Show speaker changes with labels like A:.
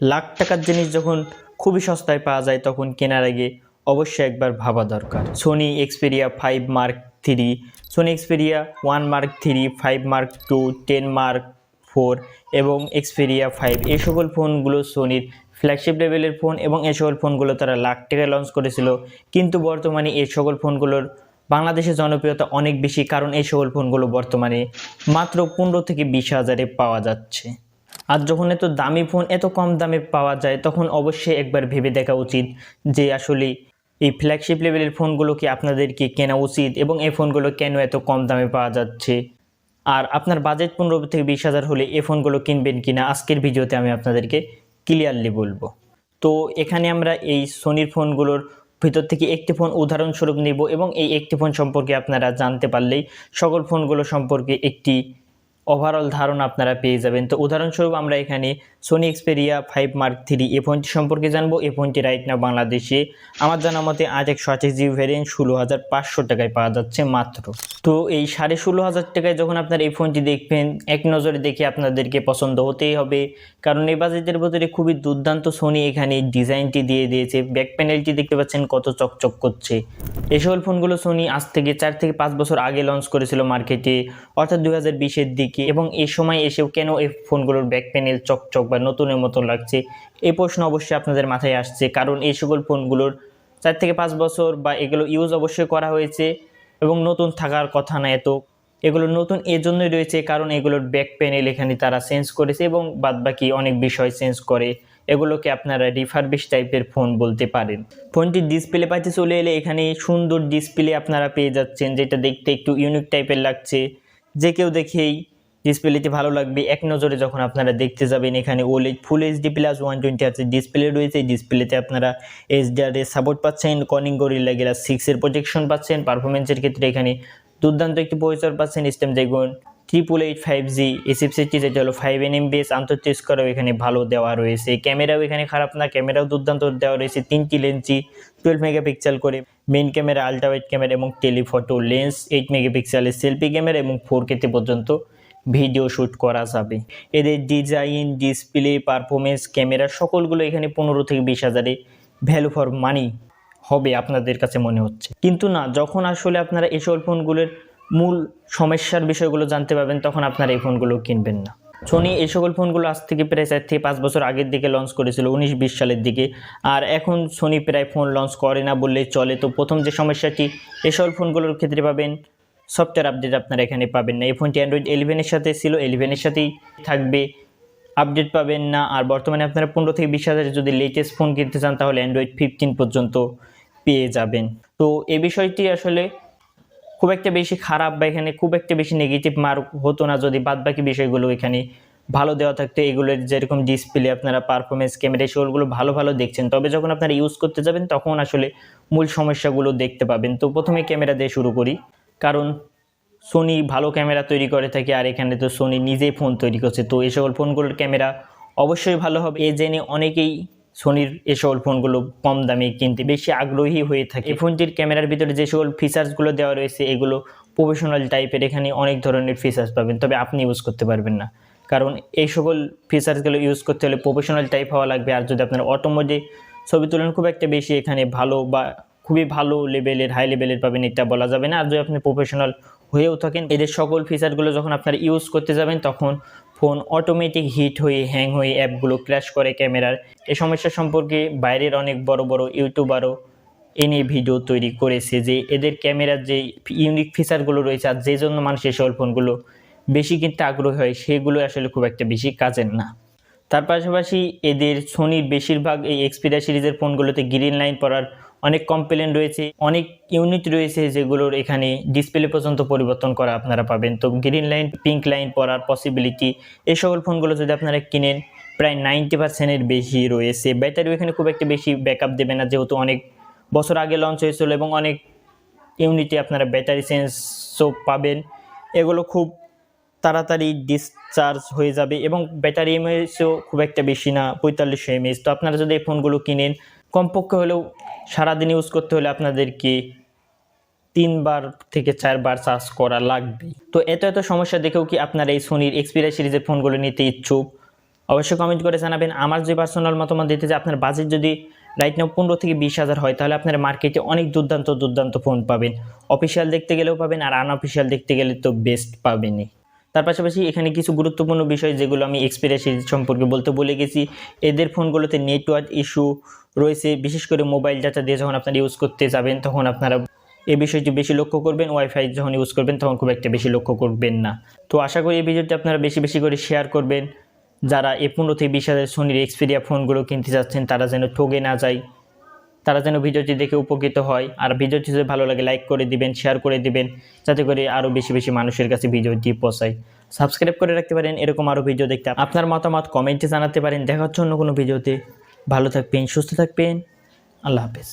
A: লাখ টাকার জিনিস যখন খুবই সস্তায় পাওয়া যায় তখন কেনার আগে অবশ্যই একবার ভাবা দরকার। Sony Xperia five mark three Sony Xperia one mark three five mark two ten mark four এবং এক্সপেরিয়া ফাইভ এই সকল ফোনগুলো সোনির ফ্ল্যাগশিপ লেভেলের ফোন এবং এই সকল ফোনগুলো তারা লাখ টাকায় লঞ্চ করেছিল। কিন্তু বর্তমানে এই সকল ফোনগুলোর বাংলাদেশে জনপ্রিয়তা অনেক বেশি, কারণ এই সকল ফোনগুলো বর্তমানে মাত্র পনেরো থেকে বিশ হাজারে পাওয়া যাচ্ছে। আর যখন এত দামি ফোন এত কম দামে পাওয়া যায়, তখন অবশ্যই একবার ভেবে দেখা উচিত যে আসলে এই ফ্ল্যাগশিপ লেভেলের ফোনগুলো কি আপনাদেরকে কেনা উচিত এবং এই ফোনগুলো কেন এত কম দামে পাওয়া যাচ্ছে? আর আপনার বাজেট পনেরো থেকে বিশ হাজার হলে এই ফোনগুলো কিনবেন কিনা, আজকের ভিডিওতে আমি আপনাদেরকে ক্লিয়ারলি বলব। তো এখানে আমরা এই সোনির ফোনগুলোর ভিতর থেকে একটি ফোন উদাহরণস্বরূপ নেব এবং এই একটি ফোন সম্পর্কে আপনারা জানতে পারলেই সকল ফোনগুলো সম্পর্কে একটি ওভারঅল ধারণা আপনারা পেয়ে যাবেন। তো উদাহরণস্বরূপ আমরা এখানে Sony Xperia five mark three এ ফোনটি সম্পর্কে জানব। এ ফোনটি রাইট না বাংলাদেশে। আমার জানা মতে আজ একশো আঠাশ জিবি ভ্যারিয়েন্ট ষোলো হাজার পাঁচশো টাকায় পাওয়া যাচ্ছে মাত্র। তো এই সাড়ে ষোলো হাজার টাকায় যখন আপনার এই ফোনটি দেখবেন, এক নজরে দেখে আপনাদেরকে পছন্দ হতেই হবে। কারণ এই বাজেটের ভিতরে খুবই দুর্দান্ত সোনি এখানে ডিজাইনটি দিয়ে দিয়েছে। ব্যাক প্যানেলটি দেখতে পাচ্ছেন কত চকচক করছে। এই সকল ফোনগুলো সোনি আজ থেকে চার থেকে পাঁচ বছর আগে লঞ্চ করেছিল মার্কেটে অর্থাৎ দু হাজার বিশের দিকে। এবং এই সময় এসেও কেন এই ফোনগুলোর ব্যাক প্যানেল চকচক বা নতুনের মতো লাগছে? এই প্রশ্ন অবশ্যই আপনাদের মাথায় আসছে। কারণ এই সকল ফোনগুলোর চার থেকে পাঁচ বছর বা এগুলো ইউজ অবশ্যই করা হয়েছে। এবং নতুন থাকার কথা না এত। এগুলো নতুন এজন্যই রয়েছে, কারণ এগুলোর ব্যাক প্যানেল এখানে তারা চেঞ্জ করেছে এবং বাদবাকি অনেক বিষয় চেঞ্জ করে। এগুলোকে আপনারা রিফারবিশ টাইপের ফোন বলতে পারেন। ফোনটির ডিসপ্লে পাইতে চলে এলে এখানে সুন্দর ডিসপ্লে আপনারা পেয়ে যাচ্ছেন, যেটা দেখতে একটু ইউনিক টাইপের লাগছে। যে কেউ দেখেই ডিসপ্লেটি ভালো লাগবে। এক নজরে যখন আপনারা দেখতে যাবেন, এখানে OLED full HD plus one twenty আছে। ডিসপ্লে রয়েছে। ডিসপ্লেতে আপনারা এইচডিআর এর সাপোর্ট পাচ্ছেন। কনিং গরিলা গ্লাস সিক্সের প্রোটেকশন পাচ্ছেন। পারফরমেন্সের ক্ষেত্রে এখানে দুর্দান্ত একটি পরিচয় পাচ্ছেন। স্টেম দেখুন ট্রিপল এইট ফাইভ জি এসিপসিটি যেটা হলো ফাইভ এন এম বিএস আন্তর্জাতিক স্কোরও এখানে ভালো দেওয়া রয়েছে। ক্যামেরাও এখানে খারাপ না। ক্যামেরাও দুর্দান্ত দেওয়া রয়েছে। তিনটি লেন্সই টুয়েলভ মেগাপিক্সেল করে। Main camera ultra wide camera এবং টেলিফটো লেন্স এইট মেগাপিক্সেলের সেলফি ক্যামেরা এবং ফোর কেতে পর্যন্ত ভিডিও শ্যুট করা যাবে। এদের ডিজাইন, ডিসপ্লে পারফরমেন্স ক্যামেরা সকলগুলো এখানে পনেরো থেকে বিশ হাজারে ভ্যালু ফর মানি হবে আপনাদের কাছে মনে হচ্ছে। কিন্তু না, যখন আসলে আপনারা সকল ফোনগুলোর মূল সমস্যার বিষয়গুলো জানতে পারবেন, তখন আপনারা এই ফোনগুলো কিনবেন না। সোনি এই সকল ফোনগুলো আজ থেকে প্রায় চার থেকে পাঁচ বছর আগের দিকে লঞ্চ করেছিল, উনিশ বিশ সালের দিকে। আর এখন সোনি প্রায় ফোন লঞ্চ করে না বললেই চলে। তো প্রথম যে সমস্যাটি এই সকল ফোনগুলোর ক্ষেত্রে পাবেন সফটওয়্যার আপডেট আপনারা এখানে পাবেন না। এই ফোনটি অ্যান্ড্রয়েড ইলেভেনের সাথে ছিল ইলেভেনের সাথেই থাকবে। আপডেট পাবেন না। আর বর্তমানে আপনারা পনেরো থেকে বিশ হাজার যদি লেটেস্ট ফোন কিনতে চান, তাহলে অ্যান্ড্রয়েড ফিফটিন পর্যন্ত পেয়ে যাবেন। তো এই বিষয়টি আসলে খুব একটা বেশি খারাপ বা এখানে খুব একটা বেশি নেগেটিভ মার্ক হতো না, যদি বাদবাকি বিষয়গুলো এখানে ভালো দেওয়া থাকতো। এগুলোর যেরকম ডিসপ্লে আপনারা পারফরমেন্স ক্যামেরা সেগুলো ভালো ভালো দেখছেন। তবে যখন আপনারা ইউজ করতে যাবেন, তখন আসলে মূল সমস্যাগুলো দেখতে পাবেন। তো প্রথমে ক্যামেরা দিয়ে শুরু করি। কারণ সোনি ভালো ক্যামেরা তৈরি করে থাকে আর এখানে তো সোনি নিজেই ফোন তৈরি করছে। তো এই সকল ফোনগুলোর ক্যামেরা অবশ্যই ভালো হবে। এ জেনে অনেকেই সোনির এ সকল ফোনগুলো কম দামে কিনতে বেশি আগ্রহী হয়ে থাকে। এই ফোনটির ক্যামেরার ভিতরে যে সকল ফিচার্সগুলো দেওয়া রয়েছে, এগুলো প্রফেশনাল টাইপের এখানে অনেক ধরনের ফিচার্স পাবেন, তবে আপনি ইউজ করতে পারবেন না। কারণ এই সকল ফিচার্সগুলো ইউজ করতে হলে প্রফেশনাল টাইপ হওয়া লাগবে। আর যদি আপনার অটোমোডে ছবি তোলেন, খুব একটা বেশি এখানে ভালো বা খুবই ভালো লেভেলের হাই লেভেলের পাবেন, এটা বলা যাবে না। আর যদি আপনি প্রফেশনাল হয়েও থাকেন, এদের সকল ফিচারগুলো যখন আপনারা ইউজ করতে যাবেন, তখন ফোন অটোমেটিক হিট হয়ে হ্যাং হয়ে অ্যাপগুলো ক্র্যাশ করে ক্যামেরার এ সমস্যা সম্পর্কে বাইরের অনেক বড় বড় ইউটিউবারও এনে ভিডিও তৈরি করেছে যে এদের ক্যামেরার যে ইউনিক ফিচারগুলো রয়েছে আর যে জন্য মানুষ সকল ফোনগুলো বেশি কিন্তু আগ্রহী হয়, সেগুলো আসলে খুব একটা বেশি কাজের না। তার পাশাপাশি এদের সোনির বেশিরভাগ এই এক্সপিরিয়া সিরিজের ফোনগুলোতে গ্রিন লাইন পড়ার অনেক কমপ্লেন রয়েছে, অনেক ইউনিট রয়েছে যেগুলোর এখানে ডিসপ্লে পর্যন্ত পরিবর্তন করা আপনারা পাবেন। তো গ্রিন লাইন পিঙ্ক লাইন পড়ার পসিবিলিটি এই সকল ফোনগুলো যদি আপনারা কিনেন, প্রায় নাইনটি পার্সেন্টের বেশি রয়েছে। ব্যাটারিও এখানে খুব একটা বেশি ব্যাকআপ দেবে না, যেহেতু অনেক বছর আগে লঞ্চ হয়েছিল এবং অনেক ইউনিটে আপনারা ব্যাটারি চেঞ্জও পাবেন। এগুলো খুব তাড়াতাড়ি ডিসচার্জ হয়ে যাবে এবং ব্যাটারি এমএএসও খুব একটা বেশি না পঁয়তাল্লিশশো এমএএস তো আপনারা যদি এই ফোনগুলো কিনেন কমপক্ষে হলেও সারাদিন ইউজ করতে হলে আপনাদেরকে তিনবার থেকে চারবার চার্জ করা লাগবে তো এত এত সমস্যা দেখেও কি আপনারা এই সোনির এক্সপিরিয়া সিরিজের ফোনগুলো নিতে ইচ্ছুক? অবশ্যই কমেন্ট করে জানাবেন। আমার যে পার্সোনাল মতামত দিতে যে আপনার বাজেট যদি রাইট নাও পনেরো থেকে বিশ হাজার হয়, তাহলে আপনার মার্কেটে অনেক দুর্দান্ত দুর্দান্ত ফোন পাবেন। অফিসিয়াল দেখতে গেলেও পাবেন, আর আনঅফিসিয়াল দেখতে গেলে তো বেস্ট পাবেনই। তার পাশাপাশি এখানে কিছু গুরুত্বপূর্ণ বিষয় যেগুলো আমি এক্সপিরিয়া সিরিজ সম্পর্কে বলতে বলে গেছি। এদের ফোনগুলোতে নেটওয়ার্ক ইস্যু রয়েছে। বিশেষ করে মোবাইল ডাটা দিয়ে যখন আপনারা ইউজ করতে যাবেন, তখন আপনারা এই বিষয়টি বেশি লক্ষ্য করবেন। ওয়াইফাই যখন ইউজ করবেন, তখন খুব একটা বেশি লক্ষ্য করবেন না। তো আশা করি এই ভিডিওটি আপনারা বেশি বেশি করে শেয়ার করবেন। যারা এ পনেরো থেকে বিশ হাজার সোনির এক্সপিরিয়া ফোনগুলো কিনতে যাচ্ছেন, তারা যেন ঠগে না যায়। তারা যেন ভিডিওটি দেখে উপকৃত হয়। আর ভিডিওটি যদি ভালো লাগে লাইক করে দিবেন শেয়ার করে দিবেন, যাতে করে আরও বেশি বেশি মানুষের কাছে ভিডিওটি পৌঁছায়। সাবস্ক্রাইব করে রাখতে পারেন, এরকম আরও ভিডিও দেখতে। আপনার মতামত কমেন্টে জানাতে পারেন। দেখার জন্য কোনো ভিডিওতে। ভালো থাকবেন, সুস্থ থাকবেন। আল্লাহ হাফেজ।